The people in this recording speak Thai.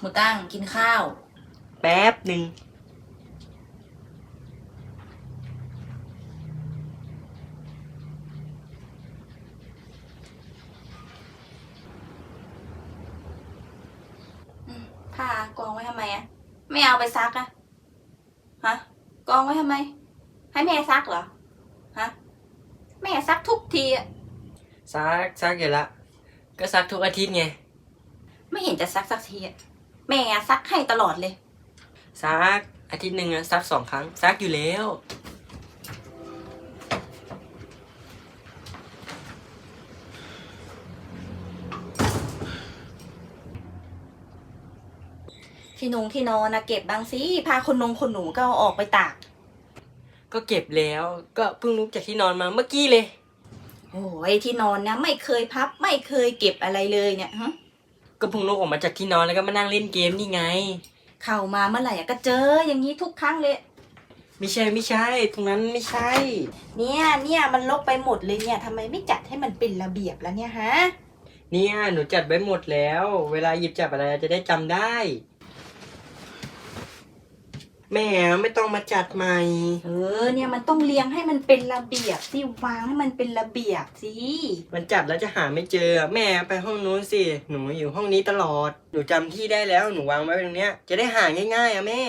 หมูตั้งกินข้าว แป๊บหนึ่งผ้ากองไว้ทำไมอะไม่เอาไปซักอะฮะกองไว้ทำไม ให้แม่ซักเหรอฮะแม่ซักทุกทีอะซักซักอยู่ละ ก็ซักทุกอาทิตย์ไง ไม่เห็นจะซักสักทีอะ แม่ซักให้ตลอดเลย ซักอาทิตย์หนึ่งอะซักสองครั้ง ซักอยู่แล้ว ที่นุงที่นอนนะเก็บบางสิพาคนนงคนหนูก็เอาออกไปตาก ก็เก็บแล้วก็เพิ่งลุกจากที่นอนมาเมื่อกี้เลย โอ้ยที่นอนนะ ไม่เคยพับ ไม่เคยเก็บอะไรเลยเนี่ยฮะ ก็เพิ่งลุกออกมาจากที่นอนแล้วก็มานั่งเล่นเกมนี่ไง เข้ามาเมื่อไหร่อะก็เจออย่างนี้ทุกครั้งเลย ไม่ใช่ไม่ใช่ ตรงนั้นไม่ใช่ เนี่ยเนี่ยมันลกไปหมดเลยเนี่ยทำไมไม่จัดให้มันเป็นระเบียบแล้วเนี่ยฮะ เนี่ยหนูจัดไว้หมดแล้ว เวลาหยิบจับอะไรจะได้จำได้ แม่ไม่ต้องมาจัดใหม่ เออเนี่ยมันต้องเรียงให้มันเป็นระเบียบสิวางให้มันเป็นระเบียบสิมันจัดแล้วจะหาไม่เจอ แม่ไปห้องนู้นสิ หนูอยู่ห้องนี้ตลอด หนูจำที่ได้แล้ว หนูวางไว้ตรงเนี้ย จะได้หาง่ายๆอะแม่